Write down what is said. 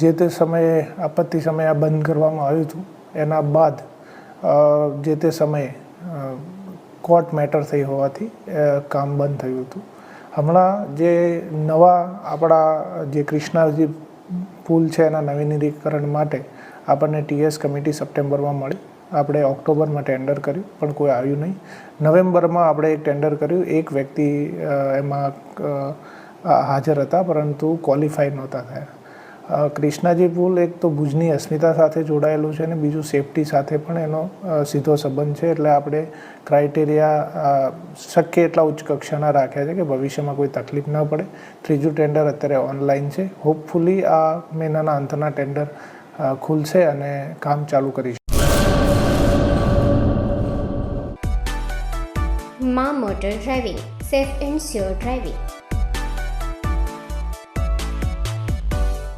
જે તે સમયે, આપત્તિ સમયે આ બંધ કરવામાં આવ્યું હતું, એના બાદ જે તે સમયે કોર્ટ મેટર થઈ હોવાથી કામ બંધ થયું હતું. હમણાં જે નવા આપણા જે કૃષ્ણાજી પુલ છે એના નવીનીકરણ માટે, આપણને ટીએસ કમિટી સપ્ટેમ્બરમાં મળી. આપણે ઓક્ટોબરમાં ટેન્ડર કર્યું, પણ કોઈ આવ્યું નહીં. નવેમ્બરમાં આપણે એક ટેન્ડર કર્યું. એક વ્યક્તિ એમાં હાજર હતા, પરંતુ ક્વોલિફાઈ નહોતા થયા. કૃષ્ણાજી પુલ એક તો ભુજની અસ્મિતા સાથે જોડાયેલું છે અને બીજું સેફટી સાથે પણ એનો સીધો સંબંધ છે. એટલે આપણે ક્રાઇટેરિયા શક્ય એટલા ઉચ્ચ કક્ષાના રાખ્યા છે કે ભવિષ્યમાં કોઈ તકલીફ ન પડે. ત્રીજું ટેન્ડર અત્યારે ઓનલાઈન છે. હોપફુલી આ મહિનાના અંતના ટેન્ડર ખુલશે અને કામ ચાલુ કરીશું. મા motor driving, safe and sure driving.